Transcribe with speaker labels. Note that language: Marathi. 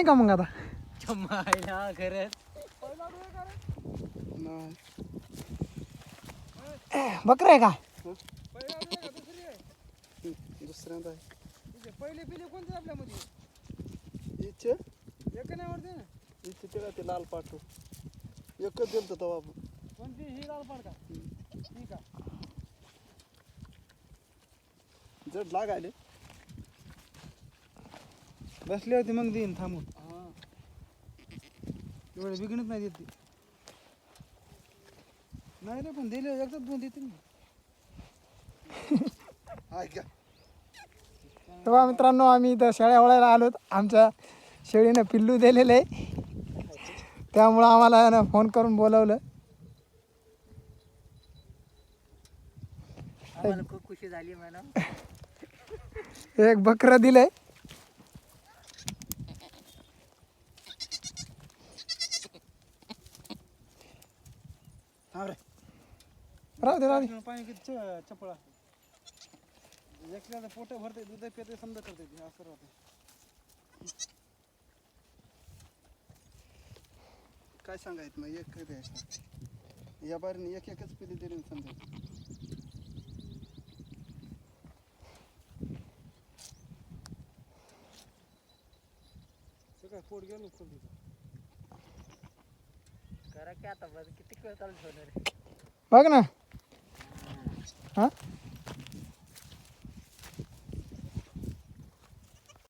Speaker 1: नाही का मग आता?
Speaker 2: मायला खरंच.
Speaker 3: नाही
Speaker 1: बकरं आहे का?
Speaker 3: दुसऱ्यांदा आहे
Speaker 4: पहिले पिले कोणते आपल्यामध्ये
Speaker 3: इच्छे?
Speaker 4: एक नाही आवडते ना
Speaker 3: इच्छे ते लाल पाठव. एकच दिलं तेव्हा आपण.
Speaker 4: कोणती? ही लाल पाड का? ठीक आहे
Speaker 3: जड लागायले
Speaker 4: बसले होते मग देईन थांबून.
Speaker 3: हा.
Speaker 4: एवढे बिघडत नाही देत नाही रे पण दिले एकदाच दोन देते ना
Speaker 3: ऐका.
Speaker 1: तेव्हा मित्रांनो आम्ही इथं शेळ्या वळायला आलोत आमच्या शेळीनं पिल्लू दिलेलं आहे. त्यामुळं आम्हाला ना फोन करून बोलवलं.
Speaker 2: खूप खुशी झाली म्हणा
Speaker 1: एक बकरं दिलंय.
Speaker 3: थांब रे.
Speaker 1: राहू दे राहू दे.
Speaker 4: पाणी किती च- चपळ असते एकल्याचं पोट भरते दूध पिते समजा करते ते असं राहते
Speaker 3: काय सांगायचं मग एक द्यायचं? या बारीने एक एकच पिली दिली ना समजा.
Speaker 4: ते काय पोट गेलं खोल
Speaker 1: बघ ना. हा?